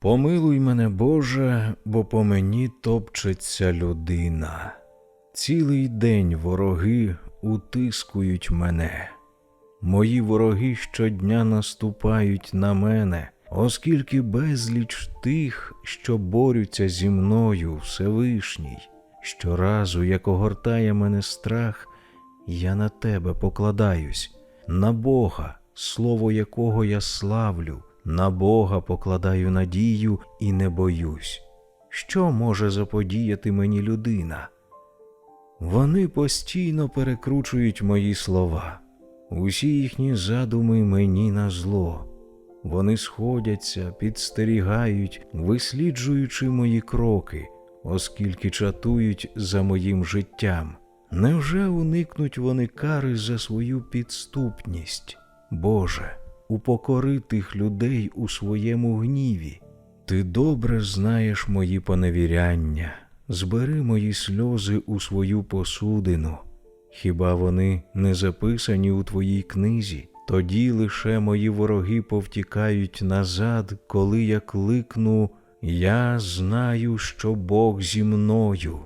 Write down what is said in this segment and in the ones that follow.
Помилуй мене, Боже, бо по мені топчеться людина. Цілий день вороги утискують мене. Мої вороги щодня наступають на мене, оскільки безліч тих, що борються зі мною, Всевишній. Щоразу, як огортає мене страх, я на тебе покладаюсь, на Бога, слово якого я славлю, на Бога покладаю надію і не боюсь. Що може заподіяти мені людина? Вони постійно перекручують мої слова, усі їхні задуми мені на зло. Вони сходяться, підстерігають, висліджуючи мої кроки, оскільки чатують за моїм життям. Невже уникнуть вони кари за свою підступність? Боже, упокори тих людей у своєму гніві. Ти добре знаєш мої поневіряння, збери мої сльози у свою посудину. Хіба вони не записані у твоїй книзі? Тоді лише мої вороги повтікають назад, коли я кликну Я знаю, що Бог зі мною.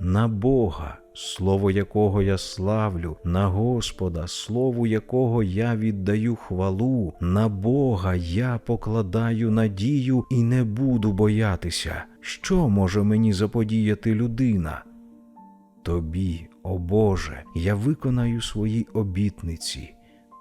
На Бога, слово якого я славлю, на Господа, слову якого я віддаю хвалу, на Бога я покладаю надію і не буду боятися, що може мені заподіяти людина. Тобі, о Боже, я виконаю свої обітниці,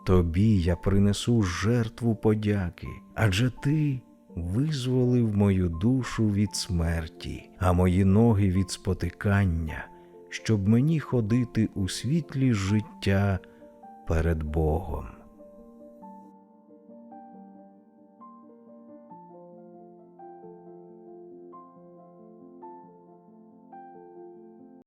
тобі я принесу жертву подяки, адже ти визволив мою душу від смерті, а мої ноги від спотикання, щоб мені ходити у світлі життя перед Богом.